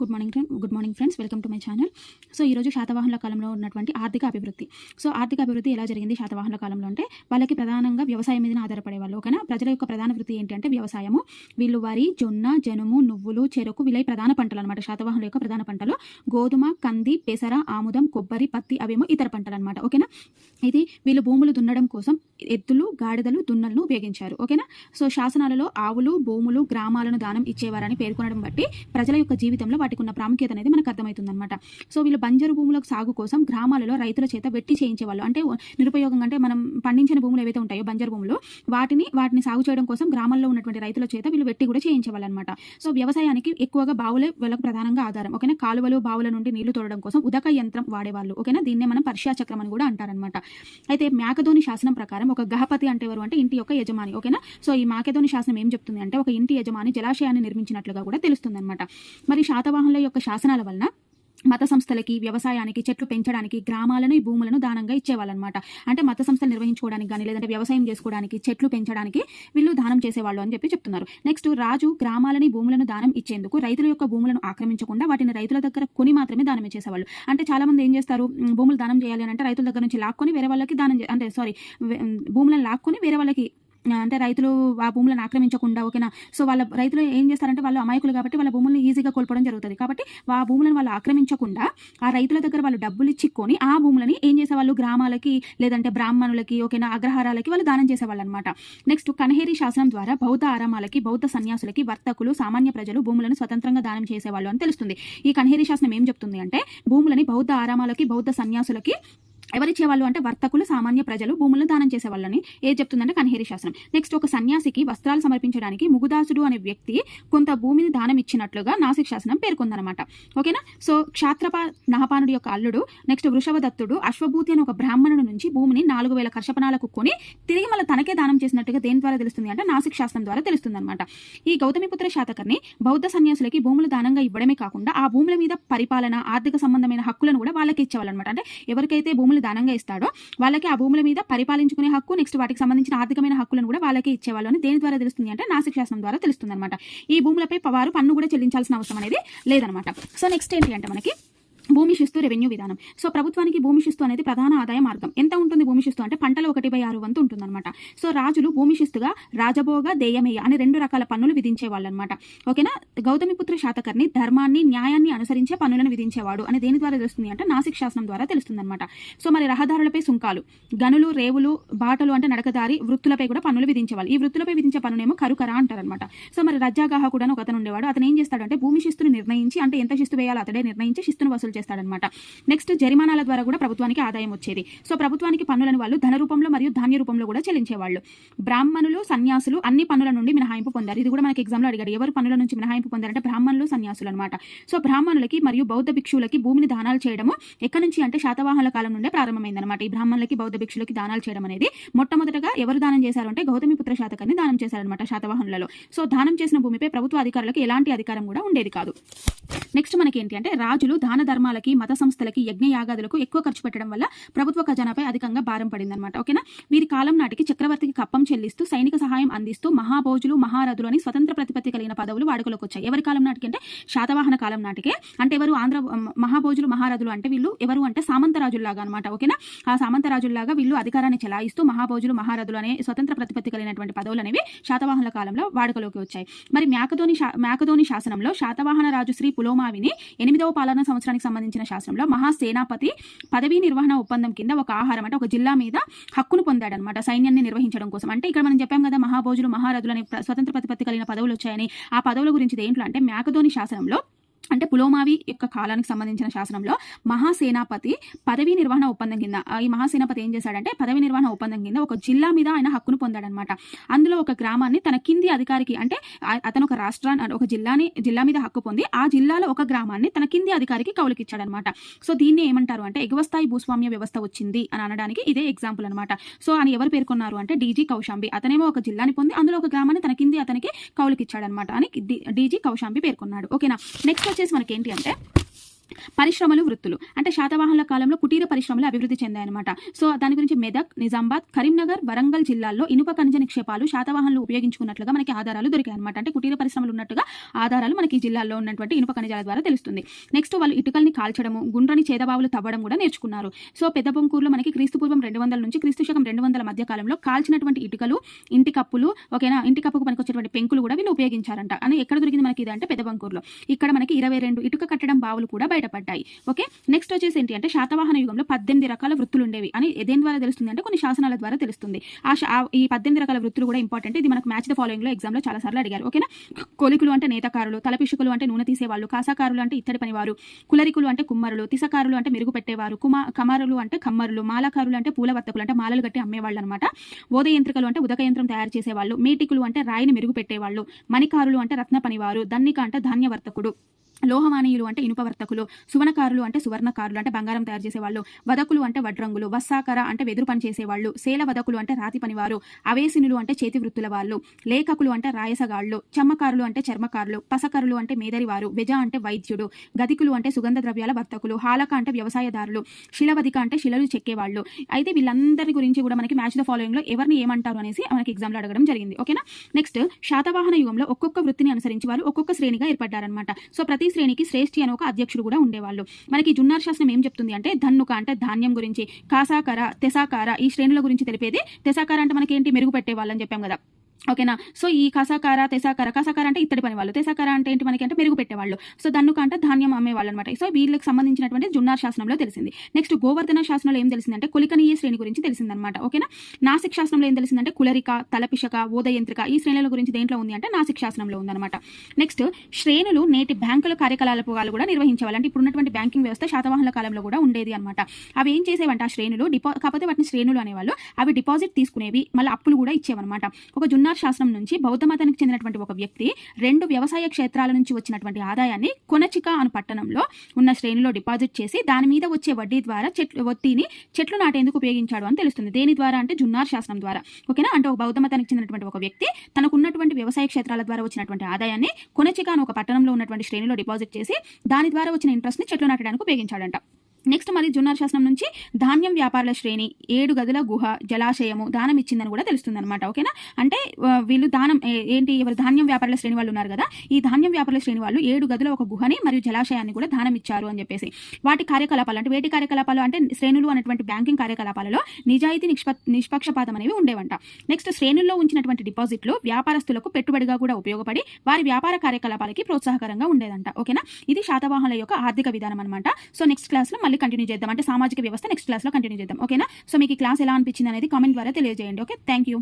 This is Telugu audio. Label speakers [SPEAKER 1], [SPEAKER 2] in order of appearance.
[SPEAKER 1] Good morning friend good morning friends welcome to my channel so ఈరోజు శాతవాహనుల కాలంలో ఉన్నటువంటి ఆర్థిక అభివృద్ధి. సో ఆర్థిక అభివృద్ధి ఎలా జరిగింది శాతవాహనుల కాలంలో అంటే వాళ్ళకి ప్రధానంగా వ్యవసాయం మీద ఆధారపడే వాళ్ళు. ఓకేనా? ప్రజల యొక్క ప్రధాన వృత్తి ఏంటి అంటే వ్యవసాయము. వీళ్ళు వరి జొన్న జనుము నువ్వులు చెరకు వీళ్ళ ప్రధాన పంటలు అనమాట శాతవాహనుల యొక్క ప్రధాన పంటలు. గోధుమ కంది పెసర ఆముదం కొబ్బరి పత్తి అవేమో ఇతర పంటలు అనమాట ఓకేనా? ఇది వీళ్ళు భూములు దున్నడం కోసం ఎద్దులు గాడిదలు దున్నలను ఉపయోగించారు. ఓకేనా? సో శాసనాలలో ఆవులు భూములు గ్రామాలను దానం ఇచ్చేవారని పేర్కొనడం బట్టి ప్రజల యొక్క జీవితంలో వాటికి ఉన్న ప్రాముఖ్యత అనేది మనకు అర్థమవుతుంది అనమాట సో వీళ్ళు బంజరు భూములకు సాగు కోసం గ్రామాలలో రైతుల చేత వెట్టి చేయించేవాళ్ళు. అంటే నిరుపయోగంగా అంటే మనం పండించిన భూములు ఏవైతే ఉంటాయో బంజరు భూములు వాటిని వాటిని సాగు చేయడం కోసం గ్రామాల్లో ఉన్నటువంటి రైతుల చేత వీళ్ళు వెట్టి కూడా చేయించేవాళ్ళు అనమాట సో వ్యవసాయానికి ఎక్కువగా బావులే వీళ్ళకు ప్రధానంగా ఆధారం. ఓకేనా? కాలువలు బావుల నుండి నీళ్ళు తోడడం కోసం ఉదక యంత్రం వాడేవాళ్ళు. ఓకేనా? దీన్నే మనం పర్షియా చక్రం అని కూడా అంటారనమాట అయితే మేకధోని శాసనం ప్రకారం ఒక గహపతి అంటే ఎవరు అంటే ఇంటి యొక్క యజమాని. ఓకేనా? సో ఈ మేకధోని శాసనం ఏం చెప్తుంది అంటే ఒక ఇంటి యజమాని జలాశయాన్ని నిర్మించినట్లుగా కూడా తెలుస్తుంది అనమాట మరి శాతవాహనుల యొక్క శాసనాల వలన మత సంస్థలకి వ్యవసాయానికి చెట్లు పెంచడానికి గ్రామాలను ఈ భూములను దానంగా ఇచ్చేవాళ్ళనమాట. అంటే మత సంస్థలు నిర్వహించుకోవడానికి కానీ లేదంటే వ్యవసాయం చేసుకోవడానికి చెట్లు పెంచడానికి వీళ్ళు దానం చేసేవాళ్ళు అని చెప్పి చెప్తున్నారు. నెక్స్ట్ రాజు గ్రామాలని భూములను దానం ఇచ్చేందుకు రైతుల యొక్క భూములను ఆక్రమించకుండా వాటిని రైతుల దగ్గర కొని మాత్రమే దానం చేసేవాళ్ళు. అంటే చాలా మంది ఏం చేస్తారు? భూములు దానం చేయాలి అని అంటే రైతుల దగ్గర నుంచి లాక్కొని వేరే వాళ్ళకి దానం అంటే సారీ భూములను లాక్కొని వేరే వాళ్ళకి అంటే రైతులు ఆ భూములను ఆక్రమించకుండా ఓకేనా? సో వాళ్ళ రైతులు ఏం చేస్తారంటే వాళ్ళు అమాయకులు కాబట్టి వాళ్ళ భూములను ఈజీగా కోల్పోవడం జరుగుతుంది. కాబట్టి ఆ భూములను వాళ్ళు ఆక్రమించకుండా ఆ రైతుల దగ్గర వాళ్ళు డబ్బులు ఇచ్చిక్కొని ఆ భూములని ఏం చేసేవాళ్ళు? గ్రామాలకి లేదంటే బ్రాహ్మణులకి ఓకేనా? అగ్రహారాలకి వాళ్ళు దానం చేసేవాళ్ళు అనమాట నెక్స్ట్ కన్హేరి శాసనం ద్వారా బౌద్ధ ఆరామాలకి బౌద్ధ సన్యాసులకి వర్తకులు సామాన్య ప్రజలు భూములను స్వతంత్రంగా దానం చేసేవాళ్ళు అని తెలుస్తుంది. ఈ కన్హేరి శాసనం ఏం చెప్తుంది అంటే భూములని బౌద్ధ ఆరామాలకి బౌద్ధ సన్యాసులకి ఎవరిచ్చేవాళ్ళు అంటే వర్తకులు సామాన్య ప్రజలు భూములను దానం చేసేవాళ్ళని ఏది చెప్తుందంటే కన్హేరి శాస్త్రం నెక్స్ట్ ఒక సన్యాసికి వస్త్రాలు సమర్పించడానికి ముగుదాసుడు అనే వ్యక్తి కొంత భూమిని దానం ఇచ్చినట్లుగా నాసిక్ శాసనం పేర్కొందనమాట ఓకేనా సో క్షాత్రప నహపానుడి యొక్క అల్లుడు నెక్స్ట్ వృషభదత్తుడు అశ్వభూతి అనే ఒక బ్రాహ్మణుడు నుంచి భూమిని నాలుగు వేల కర్షపణాలకు కొని తిరిగి మళ్ళీ తనకే దానం చేసినట్టుగా దేని ద్వారా తెలుస్తుంది అంటే నాసిక్ శాస్త్రం ద్వారా తెలుస్తుంది అనమాట ఈ గౌతమిపుత్ర శాతకర్ని బౌద్ధ సన్యాసులకి భూములు దానంగా ఇవ్వడమే కాకుండా ఆ భూముల మీద పరిపాలన ఆర్థిక సంబంధమైన హక్కులను కూడా వాళ్ళకి ఇచ్చేవాళ్ళు అనమాట అంటే ఎవరికైతే భూములు దానంగా ఇస్తాడో వాళ్ళకి ఆ భూముల మీద పరిపాలించుకునే హక్కు నెక్స్ట్ వాటికి సంబంధించిన ఆర్థికమైన హక్కులను కూడా వాళ్ళకి ఇచ్చేవాళ్ళు అని దేని ద్వారా తెలుస్తుంది అంటే నాసిక్ శాసనం ద్వారా తెలుస్తుంది అనమాట ఈ భూములపై వారు పన్ను కూడా చెల్లించాల్సిన అవసరం అనేది లేదనమాట సో నెక్స్ట్ ఏంటి అంటే మనకి భూమి శిస్తు రెవెన్యూ విధానం. సో ప్రభుత్వానికి భూమి శిస్తు అనేది ప్రధాన ఆదాయ మార్గం. ఎంత ఉంటుంది భూమి శిస్తు అంటే పంటలు ఒకటి బై ఆరు వంతు ఉంటుందన్నమాట. సో రాజులు భూమి శిస్తుగా రాజభోగ దేయమేయ అనే రెండు రకాల పన్నులు విధించేవాళ్ళు అనమాట ఓకేనా గౌతమిపుత్ర శాతకర్ని ధర్మాన్ని న్యాయాన్ని అనుసరించే పన్నులను విధించేవాడు అని దేని ద్వారా తెలుస్తుంది అంటే నాసిక్ శాసనం ద్వారా తెలుస్తుంది అనమాట సో మరి రహదారులపై సుంకాలు గనులు రేవులు బాటలు అంటే నడకదారి వృత్తులపై కూడా పన్నులు విధించేవాళ్ళు. ఈ వృత్తులపై విధించే పన్నునేమో కరుకర అంటారనమాట సో మరి రజ్జాగాహ కూడా ఒక అతను ఉండేవాడు. అతను ఏం చేస్తాడంటే భూమి శిస్తును నిర్ణయించి అంటే ఎంత శిస్తు వేయాలో అతడే నిర్ణయించి శిస్తును వసూలు చేస్తాడనమాట. నెక్స్ట్ జరిమానాల ద్వారా కూడా ప్రభుత్వానికి ఆదాయం వచ్చేది. సో ప్రభుత్వానికి పన్నులను వాళ్ళు ధన రూపంలో మరియు ధాన్య రూపంలో కూడా చెల్లించేవాళ్ళు. బ్రాహ్మణులు సన్యాసులు అన్ని పన్నుల నుండి మినహాయింపు పొందారు. ఇది కూడా మనకి ఎగ్జామ్లో అడిగారు. ఎవరు పన్నుల నుంచి మినహాయింపు పొందారంటే బ్రాహ్మణులు సన్యాసులు అనమాట సో బ్రాహ్మణులకి మరియు బౌద్ధ భిక్షులకి భూమిని దానాలు చేయడము ఎక్కడి నుంచి అంటే శాతవాహనుల కాలం నుండే ప్రారంభమైందనమాట ఈ బ్రాహ్మణులకి బౌద్ధ భిక్షులకి దానాలు చేయడం అనేది మొట్టమొదటగా ఎవరు దానం చేశారు అంటే గౌతమిపుత్ర శాతకాన్ని దానం చేశారనమాట శాతవాహనులలో. సో దానం చేసిన భూమిపై ప్రభుత్వ అధికారులకు ఎలాంటి అధికారం కూడా ఉండేది కాదు. నెక్స్ట్ మనకి ఏంటి అంటే రాజులు దాన ధర్మాలకి మత సంస్థలకి యజ్ఞయాగాదులకు ఎక్కువ ఖర్చు పెట్టడం వల్ల ప్రభుత్వ ఖజానాపై అధికంగా భారం పడిందనమాట ఓకేనా? వీరి కాలం నాటికి చక్రవర్తికి కప్పం చెల్లిస్తూ సైనిక సహాయం అందిస్తూ మహాభోజులు మహారథులు అని స్వతంత్ర ప్రతిపత్తి కలిగిన పదవులు వాడుకలోకి వచ్చాయి ఎవరి కాలం నాటికి అంటే శాతవాహన కాలం నాటికే. అంటే ఎవరు? ఆంధ్ర మహాభోజులు మహారథులు అంటే వీళ్ళు ఎవరు అంటే సామంతరాజుల్లాగా అనమాట ఓకేనా? ఆ సామంతరాజుల్లాగా వీళ్ళు అధికారాన్ని చెలాయిస్తూ మహాభోజులు మహారథులు అనే స్వతంత్ర ప్రతిపత్తి కలిగినటువంటి పదవులు అనేవి శాతవాహనుల కాలంలో వాడుకలోకి వచ్చాయి. మరి మేకతోని శా- మేకతోని శాసనంలో శాతవాహన రాజు శ్రీ పులోమావిని ఎనిమిదవ పాలనా సంవత్సరానికి సంబంధించిన శాస్త్రంలో మహాసేనాపతి పదవీ నిర్వహణ ఒప్పందం కింద ఒక ఆహారం అంటే ఒక జిల్లా మీద హక్కును పొందాడనమాట సైన్యాన్ని నిర్వహించడం కోసం. అంటే ఇక్కడ మనం చెప్పాం కదా మహాభోజులు మహారథులు అనే స్వతంత్ర ప్రతిపత్తి కలిగిన పదవులు వచ్చాయని. ఆ పదవుల గురించి దేంట్లో అంటే మేకతోని శాసనంలో అంటే పులోమావి యొక్క కాలానికి సంబంధించిన శాసనంలో మహాసేనాపతి పదవీ నిర్వహణ ఒప్పందం కింద ఈ మహాసేనాపతి ఏం చేశాడంటే పదవీ నిర్వహణ ఒప్పందం కింద ఒక జిల్లా మీద ఆయన హక్కును పొందాడనమాట. అందులో ఒక గ్రామాన్ని తన కింది అధికారికి అంటే అతను ఒక రాష్ట్రాన్ని ఒక జిల్లాని జిల్లా మీద హక్కు పొంది ఆ జిల్లాలో ఒక గ్రామాన్ని తన కింది అధికారికి కౌలుకిచ్చాడనమాట. సో దీన్ని ఏమంటారు అంటే ఎగువస్థాయి భూస్వామ్య వ్యవస్థ వచ్చింది అని అనడానికి ఇదే ఎగ్జాంపుల్ అనమాట. సో అని ఎవరు పేర్కొన్నారు అంటే డీజీ కౌశాంబి. అతనేమో ఒక జిల్లాని పొంది అందులో ఒక గ్రామాన్ని తన కింది అతనికి కౌలుకిచ్చాడనమాట అని డీజీ కౌశాంబి పేర్కొన్నాడు. ఓకేనా? నెక్స్ట్ వచ్చేసి మనకి ఏంటి అంటే పరిశ్రమలు వృత్తులు. అంటే శాతవాహనుల కాలంలో కుటీర పరిశ్రమలు అభివృద్ధి చెందాయన్నమాట. సో దాని గురించి మెదక్ నిజామాబాద్ కరీంనగర్ వరంగల్ జిల్లాల్లో ఇనుప ఖనిజ నిక్షేపాలు శాతవాహనులు ఉపయోగించుకున్నట్లుగా మనకి ఆధారాలు దొరికాయి అనమాట అంటే కుటీర పరిశ్రమలు ఉన్నట్టుగా ఆధారాలు మనకి ఈ జిల్లాల్లో ఉన్నటువంటి ఇనుప ఖనిజాల ద్వారా తెలుస్తుంది. నెక్స్ట్ వాళ్ళు ఇటుకల్ని కాల్చడము గుండ్రని చేదబావులు తవ్వడం కూడా నేర్చుకున్నారు. సో పెద్ద బొంకూరులో మనకి క్రీస్తుపూర్వం రెండు వందల నుంచి క్రీస్తు శకం రెండు వందల మధ్య కాలంలో కాల్చినటువంటి ఇటుకలు ఇంటి కప్పులు ఓకేనా ఇంటి కప్పుకు పనికొచ్చేటువంటి పెంకులు కూడా వీళ్ళు ఉపయోగించారంట. అని ఎక్కడ దొరికింది మనకి ఇదంటే అంటే పెద్ద బొంకూరులో. ఇక్కడ మనకి ఇరవై రెండు ఇటుక కట్టడం బావులు కూడా బయటపడ్డాయి. ఓకే? నెక్స్ట్ వచ్చేసి ఏంటి అంటే శాతవాహన యుగంలో పద్దెనిమిది రకాల వృత్తులు ఉండేవి అని దేని ద్వారా తెలుస్తుంది అంటే కొన్ని శాసనాల ద్వారా తెలుస్తుంది. ఆ శా- ఈ పద్దెనిమిది రకాల వృత్తులు కూడా ఇంపార్టెంట్ ఇది మనకు మ్యాచ్ ద ఫాలోయింగ్లో ఎగ్జామ్లో చాలా సార్లు అడిగారు. ఓకేనా? కొలికులు అంటే నేతకారులు తలపిషుకులు అంటే నూనె తీసేవాళ్ళు కాసాకారులు అంటే ఇత్తడి పనివారు కులరికులు అంటే కుమ్మరులు తిసకారులు అంటే మెరుగు పెట్టేవారు కుమా కమారులు అంటే కమ్మరులు మాలకారులు అంటే పూల వర్తకులు అంటే మాలలు కట్టి అమ్మేవాళ్ళు అనమాట ఓద యంత్రికలు అంటే ఉదక యంత్రం తయారు చేసేవాళ్ళు మీటికులు అంటే రాయిని మెరుగు పెట్టేవాళ్ళు మణికారులు అంటే రత్న పనివారు దన్నిక అంటే ధాన్య వర్తకుడు లోహమానీయులు అంటే ఇనుప వర్తకులు సువర్ణకారులు అంటే సువర్ణకారులు అంటే బంగారం తయారు చేసేవాళ్ళు వదకులు అంటే వడ్రంగులు వస్సాకర అంటే వెదురు పని చేసేవాళ్ళు సేల వదకులు అంటే రాతి పనివారు అవేసినులు అంటే చేతి వృత్తుల వాళ్ళు లేఖకులు అంటే రాయసగాళ్ళు చమ్మకారులు అంటే చర్మకారులు పసకరులు అంటే మేదరివారు వెజ అంటే వైద్యుడు గదికులు అంటే సుగంధ ద్రవ్యాల వర్తకులు హాలక అంటే వ్యవసాయదారులు శిలవదిక అంటే శిలలు చెక్కేవాళ్ళు. అయితే వీళ్ళందరి గురించి కూడా మనకి మ్యాచ్ ద ఫాలోయింగ్లో ఎవరిని ఏమంటారు అనేసి మనకి ఎగ్జామ్లో అడగడం జరిగింది. ఓకేనా? నెక్స్ట్ శాతవాహన యుగంలో ఒక్కొక్క వృత్తిని అనుసరించి వారు ఒక్కొక్క శ్రేణిగా ఏర్పడ్డారనమాట సో ప్రతి శ్రేణికి శ్రేష్ఠి అని ఒక అధ్యక్షుడు కూడా ఉండేవాళ్ళు. మనకి జున్నార్ శాసనం ఏం చెప్తుంది అంటే ధన్నుక అంటే ధాన్యం గురించి కాసాకార తెసాకార ఈ శ్రేణుల గురించి తెలిపేది. తెసాకార అంటే మనకేంటి? మెరుగుపెట్టే మెరుగు పెట్టే వాళ్ళని చెప్పాం కదా. ఓకేనా? సో ఈ కసాకార తెసాకార కసాకార అంటే ఇత్తడి పని వాళ్ళు తెసాకార అంటే ఏంటి మనకి అంటే మెరుగు పెట్టేవాళ్ళు. సో దన్నుక అంటే ధాన్యం అమ్మేవాళ్ళు అనమాట సో వీళ్ళకి సంబంధించినటువంటి జున్నార్ శాసనంలో తెలిసింది. నెక్స్ట్ గోవర్ధన శాసనంలో ఏం తెలిసిందంటే కులికనీయ శ్రేణి గురించి తెలిసిందనమాట. ఓకేనా? నాసిక్ శాసనంలో ఏం తెలిసిందంటే కులరిక తలపిషక ఓదయంత్రిక ఈ శ్రేణుల గురించి దేంట్లో ఉంది అంటే నాసిక్ శాసనంలో ఉందన్నమాట నెక్స్ట్ శ్రేణులు నేటి బ్యాంకుల కార్యకలాపాలు కూడా నిర్వహించేవాళ్ళు. అంటే ఇప్పుడు ఉన్నటువంటి బ్యాంకింగ్ వ్యవస్థ శాతవాహనుల కాలంలో కూడా ఉండేది అనమాట. అవి ఏం చేసేవంటే? ఆ శ్రేణులు డిపా కాకపోతే వాటిని శ్రేణులు అనేవాళ్ళు. అవి డిపాజిట్ తీసుకునేవి మళ్ళీ అప్పులు కూడా ఇచ్చేవన్నమాట. ఒక జున్న జున్నార్ శాసనం నుంచి బౌద్ధ మతానికి చెందినటువంటి ఒక వ్యక్తి రెండు వ్యవసాయ క్షేత్రాల నుంచి వచ్చినటువంటి ఆదాయాన్ని కొనచిక అను పట్టణంలో ఉన్న శ్రేణిలో డిపాజిట్ చేసి దాని మీద వచ్చే వడ్డీ ద్వారా చెట్లు వత్తిని చెట్లు నాటేందుకు ఉపయోగించాడు అని తెలుస్తుంది. దేని ద్వారా అంటే జున్నార్ శాసనం ద్వారా. ఓకేనా? అంటే ఒక బౌద్ధ మతానికి చెందినటువంటి ఒక వ్యక్తి తనకున్నటువంటి వ్యవసాయ క్షేత్రాల ద్వారా వచ్చినటువంటి ఆదాయాన్ని కొనచిక అని ఒక పట్టణంలో ఉన్నటువంటి శ్రేణిలో డిపాజిట్ చేసి దాని ద్వారా వచ్చిన ఇంట్రెస్ట్ని చెట్లు నాటడానికి ఉపయోగించాడంట. నెక్స్ట్ మరి జున్నార్ శాసనం నుంచి ధాన్యం వ్యాపారుల శ్రేణి ఏడు గదుల గుహ జలాశయము దానం ఇచ్చిందని కూడా తెలుస్తుంది అనమాట ఓకేనా? అంటే వీళ్ళు దానం ఏంటి ఎవరు ధాన్యం వ్యాపారుల శ్రేణి వాళ్ళు ఉన్నారు కదా ఈ ధాన్యం వ్యాపారుల శ్రేణి వాళ్ళు ఏడు గదుల ఒక గుహని మరియు జలాశయాన్ని కూడా దానం ఇచ్చారు అని చెప్పేసి. వాటి కార్యకలాపాలు అంటే వేటి కార్యకలాపాలు అంటే శ్రేణులు అనేటువంటి బ్యాంకింగ్ కార్యకలాపాలలో నిజాయితీ నిష్ప నిష్పక్షపాతం అనేవి ఉండేవంట. నెక్స్ట్ శ్రేణుల్లో ఉంచినటువంటి డిపాజిట్లు వ్యాపారస్తులకు పెట్టుబడిగా కూడా ఉపయోగపడి వారి వ్యాపార కార్యకలాపాలకి ప్రోత్సాహకరంగా ఉండేదంట ఓకేనా? ఇది శాతవాహనుల యొక్క ఆర్థిక విధానం అనమాట సో నెక్స్ట్ క్లాస్లో మళ్ళీ కంటిన్యూ చేద్దాం. అంటే సామాజిక వ్యవస్థ నెక్స్ట్ క్లాస్లో కంటిన్యూ చేద్దాం. ఓకేనా సో మీకు ఈ క్లాస్ ఎలా అనిపించింది అనేది కామెంట్ ద్వారా తెలియజేయండి. Okay thank you